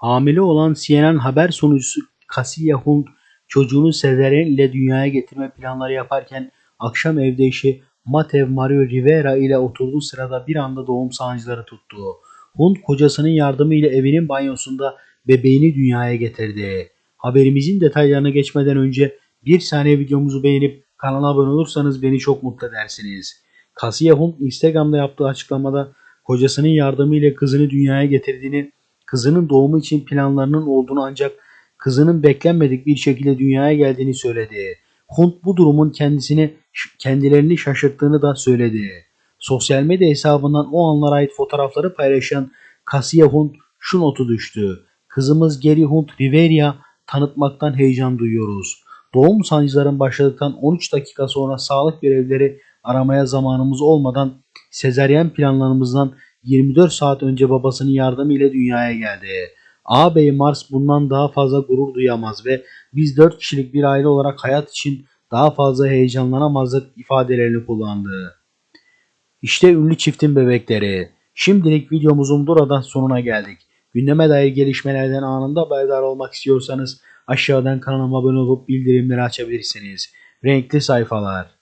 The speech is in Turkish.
Hamile olan CNN haber sunucusu Cassie Hunt çocuğunu sezaryen ile dünyaya getirme planları yaparken akşam evde eşi Matev Mario Rivera ile oturduğu sırada bir anda doğum sancıları tuttu. Hunt kocasının yardımıyla evinin banyosunda bebeğini dünyaya getirdi. Haberimizin detaylarına geçmeden önce bir saniye videomuzu beğenip kanala abone olursanız beni çok mutlu edersiniz. Cassie Hunt Instagram'da yaptığı açıklamada kocasının yardımıyla kızını dünyaya getirdiğini, kızının doğumu için planlarının olduğunu ancak kızının beklenmedik bir şekilde dünyaya geldiğini söyledi. Hunt bu durumun kendisini kendilerini şaşırttığını da söyledi. Sosyal medya hesabından o anlara ait fotoğrafları paylaşan Cassie Hunt şu notu düştü. Kızımız Geri Hunt Rivera tanıtmaktan heyecan duyuyoruz. Doğum sancıların başladıktan 13 dakika sonra sağlık görevlileri aramaya zamanımız olmadan sezaryen planlarımızdan 24 saat önce babasının yardımıyla dünyaya geldi. Ağabey Mars bundan daha fazla gurur duyamaz ve biz 4 kişilik bir aile olarak hayat için daha fazla heyecanlanamazdık ifadelerini kullandı. İşte ünlü çiftin bebekleri. Şimdilik videomuzun burada sonuna geldik. Gündeme dair gelişmelerden anında haberdar olmak istiyorsanız aşağıdan kanalıma abone olup bildirimleri açabilirsiniz. Renkli sayfalar.